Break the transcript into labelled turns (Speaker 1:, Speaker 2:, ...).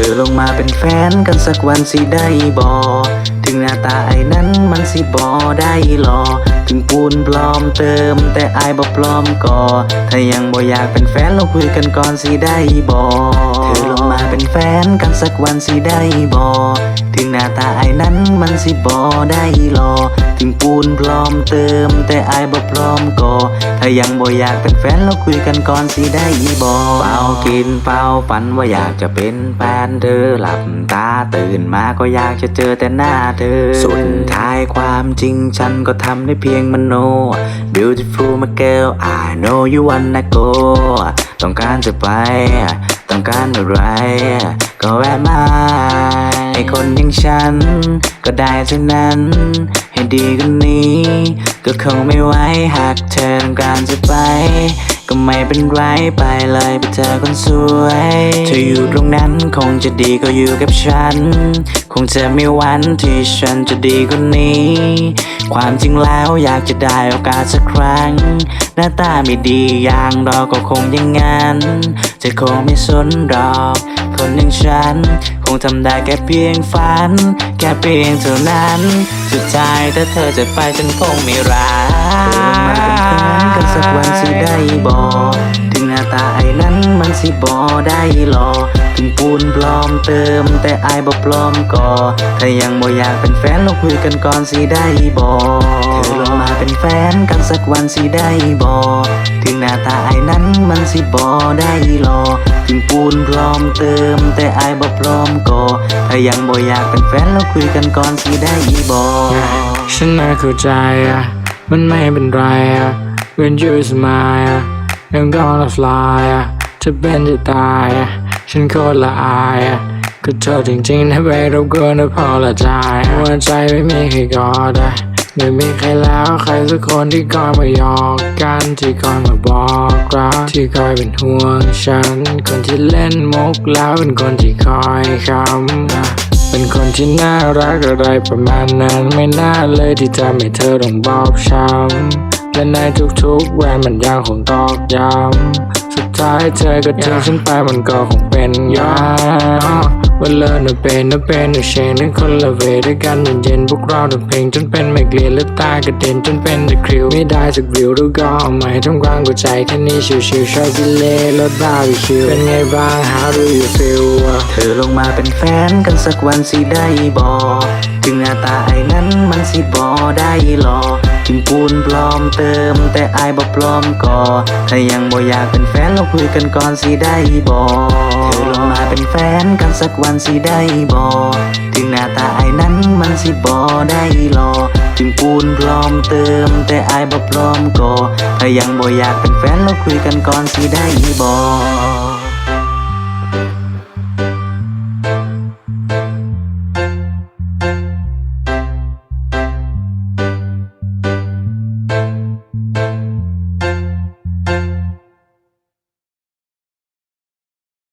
Speaker 1: ธอลงมาเป็นแฟนกันสักวันสิได้บอ ถึงหน้าตาไอ้นั้นมันสิบอได้หลอ ถึงปูนปลอมเติม แต่อายบ่ปลอมก่อ ถ้ายังบ่อยากเป็นแฟนเราคุยกันก่อนสิได้บอเธอ มาเป็นแฟนกันสักวันสิได้บอถึงหน้าตาไอ้นั้นมันสิบอได้หรอถึงปูนปลอมเติม แต่อายบ่ปลอมก่อถ้ายังบ่อยากเป็นแฟนเราคุยกันก่อนสิได้บอเฝ้ากินเฝ้าฝันว่าอยากจะเป็นแฟนเธอหลับตาตื่นมาก็อยากจะเจอแต่หน้าเธอ สุดท้ายความจริงฉันก็ทำได้เพียงมโน Beautiful my girl I know you wanna go ต้องการจะไป ต้องการอะไร ก็แวะมาไอคนอย่างฉัน ก็ได้เท่านั้น ให้ดีกว่านี้ ก็คงไม่ไหวหากเธอต้องการจะไป ก็ไม่เป็นไรไปเลยไปเจอคนสวย เธออยู่ตรงนั้นคงจะดีก็อยู่กับฉัน คงจะไม่วันที่ฉันจะดีกว่านี้ ความจริงแล้วอยากจะได้โอกาสสักครั้ง หน้าตาไม่ดีอย่างเราก็คงอย่างนั้น จะคงไม่สนหรอกคนอย่างฉัน คงทำได้แค่เพียงฝัน แค่เพียงเท่านั้น สุดท้ายถ้าเธอจะไปฉันคงไม่รักเธอมาเป็นแฟนกันสักวันสิได้บอกาตาไอ้นั้นมันสิบอได้หรอถึงปูนปลอมเติม แต่อายบ่ปลอมก่อถ้ายังบ่อยากเป็นแฟนเราคุยกันก่อนสิได้บอเธอลงมาเป็นแฟนกันสักวันสิได้บอถึงหน้าตาไอ้นั้นมันสิบอได้หรอถึงปูนปลอมเติม แต่อายบ่ปลอมก่อถ้ายังบ่อยากเป็นแฟนเราคุยกันก่อนสิได้บอ
Speaker 2: ฉันไม่เข้าใจอะมันไม่เป็นไรอะ When you smile I'm gonna fly อะจะเป็นจะตายอะฉันโคตรละอายอะก็เธอจริงๆนะเว้ยเราเกินพอละใจหัวใจไม่มีใครกอดอะไม่มีใครแล้วใครสักคนที่คอยมาหยอกกันที่คอยมาบอกรักที่คอยเป็นห่วงฉัน คนที่เล่นมุกแล้วเป็นคนที่คอยคำอะเป็นคนที่น่ารักอะไรประมาณนั้นไม่น่าเลยที่จะไม่เธอต้องบอกช้ำ และในทุกๆแวนมันยังคงตอกย้ำสุดท้ายเธอก็ทิ้งฉันไปมันก็คงเป็นยาวันเลิกน่ะเป็นน่ะเป็นน่ะเชนนั้นคนละเวด้วยกันเย็นพวกเราทั้งเพลงจนเป็นไม่เกลียดและตากระเด็นจนเป็นตะคริวไม่ได้สักวิวแล้วก็เอาใหม่ทั้งกลางหัวใจแค่นี้ชิวๆชอบกิเล่รถบ้าวิคิวเป็นไงบ้าง how do you feel
Speaker 1: เธอลงมาเป็นแฟนกันสักวันสิได้บอกถึงหน้าตาไอ้นั้นมันสิบอได้หรอถึงปูนปลอมเติม แต่อายบ่ปลอมก่อถ้ายังบ่อยากเป็นแฟนเราคุยกันก่อนสิได้บอเธอลงมาเป็นแฟนกันสักวันสิได้บอถึงหน้าตาไอ้นั้นมันสิบอได้หรอถึงปูนปลอมเติม แต่อายบ่ปลอมก่อถ้ายังบ่อยากเป็นแฟนเราคุยกันก่อนสิได้บอ